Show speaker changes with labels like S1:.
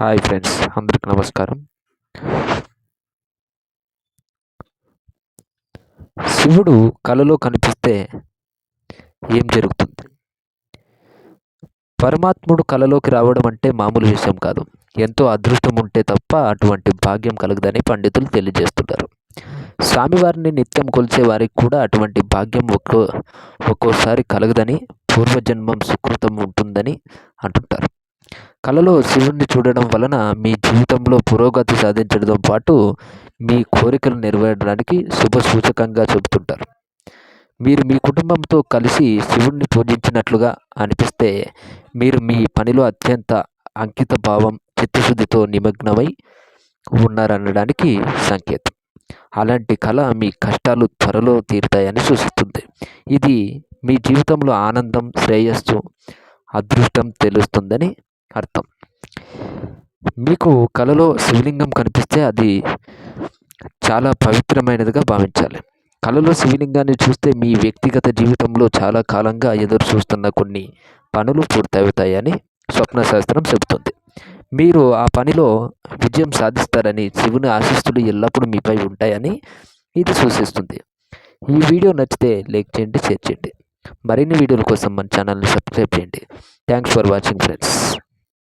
S1: Hi friends అందరికి నమస్కారం. శివుడు కలలో కనిపిస్తే ఏం జరుగుతుంది? పరమాత్ముడు కలలోకి రావడం అంటే మామూలు విషయం కాదు. ఎంతో అదృష్టం ఉంటే తప్ప అటువంటి భాగ్యం కలగదని పండితులు తెలియజేస్తుంటారు. స్వామివారిని నిత్యం కొలిచే వారికి కూడా అటువంటి భాగ్యం ఒక్కో ఒక్కోసారి కలగదని పూర్వజన్మం సుకృతం ఉంటుందని అంటుంటారు. కళలో శివుణ్ణి చూడడం వలన మీ జీవితంలో పురోగతి సాధించడంతో పాటు మీ కోరికలు నెరవేరడానికి శుభ సూచకంగా చెబుతుంటారు. మీరు మీ కుటుంబంతో కలిసి శివుణ్ణి పూజించినట్లుగా అనిపిస్తే మీరు మీ పనిలో అత్యంత అంకిత భావం చిత్తశుద్ధితో నిమగ్నమై ఉన్నారనడానికి సంకేతం. అలాంటి కళ మీ కష్టాలు త్వరలో తీరుతాయని సూచిస్తుంది. ఇది మీ జీవితంలో ఆనందం శ్రేయస్సు అదృష్టం తెలుస్తుందని అర్థం. మీకు కళలో శివలింగం కనిపిస్తే అది చాలా పవిత్రమైనదిగా భావించాలి. కళలో శివలింగాన్ని చూస్తే మీ వ్యక్తిగత జీవితంలో చాలా కాలంగా ఎదురు చూస్తున్న కొన్ని పనులు పూర్తవుతాయని స్వప్న శాస్త్రం చెబుతుంది. మీరు ఆ పనిలో విజయం సాధిస్తారని శివుని ఆశిస్తులు ఎల్లప్పుడూ మీపై ఉంటాయని ఇది సూచిస్తుంది. ఈ వీడియో నచ్చితే లైక్ చేయండి షేర్ చేయండి. మరిన్ని వీడియోల కోసం మన ఛానల్ని సబ్స్క్రైబ్ చేయండి. Thanks for watching friends.